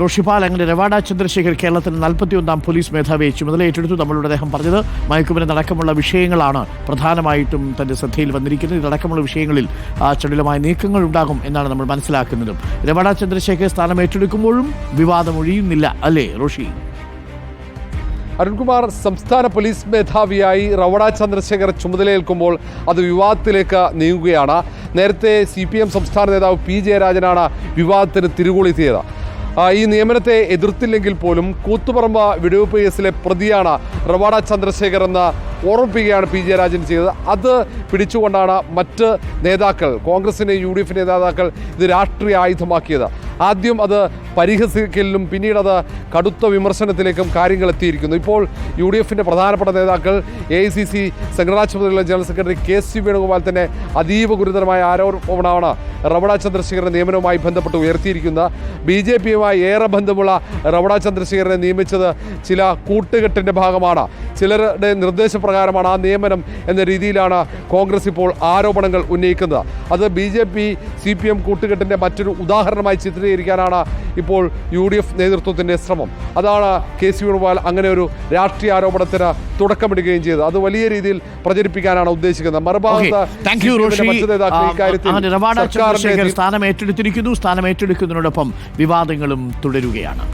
റോഷിപാൽ അങ്ങനെ രവാഡ ചന്ദ്രശേഖർ കേരളത്തിന് നാൽപ്പത്തിയൊന്നാം പോലീസ് മേധാവിയെ ചുമതല ഏറ്റെടുത്തു. നമ്മളുടെ അദ്ദേഹം പറഞ്ഞത് മയക്കുമരുന്ന് അടക്കമുള്ള വിഷയങ്ങളാണ് പ്രധാനമായിട്ടും തന്റെ ശ്രദ്ധയിൽ വന്നിരിക്കുന്നത്. ഇതടക്കമുള്ള വിഷയങ്ങളിൽ ചടുലമായ നീക്കങ്ങൾ ഉണ്ടാകും എന്നാണ് നമ്മൾ മനസ്സിലാക്കുന്നതും. രവാഡ ചന്ദ്രശേഖർ സ്ഥാനം ഏറ്റെടുക്കുമ്പോഴും വിവാദം ഒഴിയുന്നില്ല അല്ലേ റോഷി? അരുൺകുമാർ സംസ്ഥാന പോലീസ് മേധാവിയായി റവട ചന്ദ്രശേഖർ ചുമതലയേൽക്കുമ്പോൾ അത് വിവാദത്തിലേക്ക് നീങ്ങുകയാണ്. നേരത്തെ സി സംസ്ഥാന നേതാവ് പി ജയരാജനാണ് വിവാദത്തിന് തിരുകൊളുത്തിയത് ഈ നിയമനത്തെ എതിർത്തില്ലെങ്കിൽ പോലും കൂത്തുപറമ്പ് വെടിവെപ്പ് കേസിലെ പ്രതിയാണ് റവാഡ ചന്ദ്രശേഖർ എന്ന് ഓർമ്മിപ്പിക്കുകയാണ് പി ജയരാജൻ ചെയ്തത്. അത് പിടിച്ചുകൊണ്ടാണ് മറ്റ് നേതാക്കൾ കോൺഗ്രസിന്റെ യു ഡി നേതാക്കൾ ഇത് രാഷ്ട്രീയ ആയുധമാക്കിയത്. ആദ്യം അത് പരിഹസിക്കലിലും പിന്നീട് അത് കടുത്ത വിമർശനത്തിലേക്കും കാര്യങ്ങൾ എത്തിയിരിക്കുന്നു. ഇപ്പോൾ യു ഡി എഫിന്റെ പ്രധാനപ്പെട്ട നേതാക്കൾ എ ഐ സി സി സംഘടനാ ചുമതലയുള്ള general secretary K C Venugopal തന്നെ അതീവ ഗുരുതരമായ ആരോപണമാണ് റവണ ചന്ദ്രശേഖരൻ നിയമനവുമായി ബന്ധപ്പെട്ട് ഉയർത്തിയിരിക്കുന്നത് ബി ജെ പിയുമായി ഏറെ ബന്ധമുള്ള റവണ ചന്ദ്രശേഖരനെ നിയമിച്ചത് ചില കൂട്ടുകെട്ടിന്റെ ഭാഗമാണ്. ചിലരുടെ നിർദ്ദേശപ്രകാരമാണ് ആ നിയമനം എന്ന രീതിയിലാണ് കോൺഗ്രസ് ഇപ്പോൾ ആരോപണങ്ങൾ ഉന്നയിക്കുന്നത്. അത് B J P C P M കൂട്ടുകെട്ടിന്റെ മറ്റൊരു ഉദാഹരണമായി ചിത്രീകരിക്കാനാണ് ഇപ്പോൾ യു ഡി എഫ് നേതൃത്വത്തിന്റെ ശ്രമം. അതാണ് കെ സി വേണുഗോപാൽ അങ്ങനെ ഒരു രാഷ്ട്രീയ ആരോപണത്തിന് തുടക്കമിടുകയും ചെയ്തത്. അത് വലിയ രീതിയിൽ പ്രചരിപ്പിക്കാനാണ് ഉദ്ദേശിക്കുന്നത്. മറുഭാഗത്ത് സ്ഥാനം ഏറ്റെടുത്തിരിക്കുന്നു സ്ഥാനം ഏറ്റെടുക്കുന്നതിനോടൊപ്പം വിവാദങ്ങളും തുടരുകയാണ്.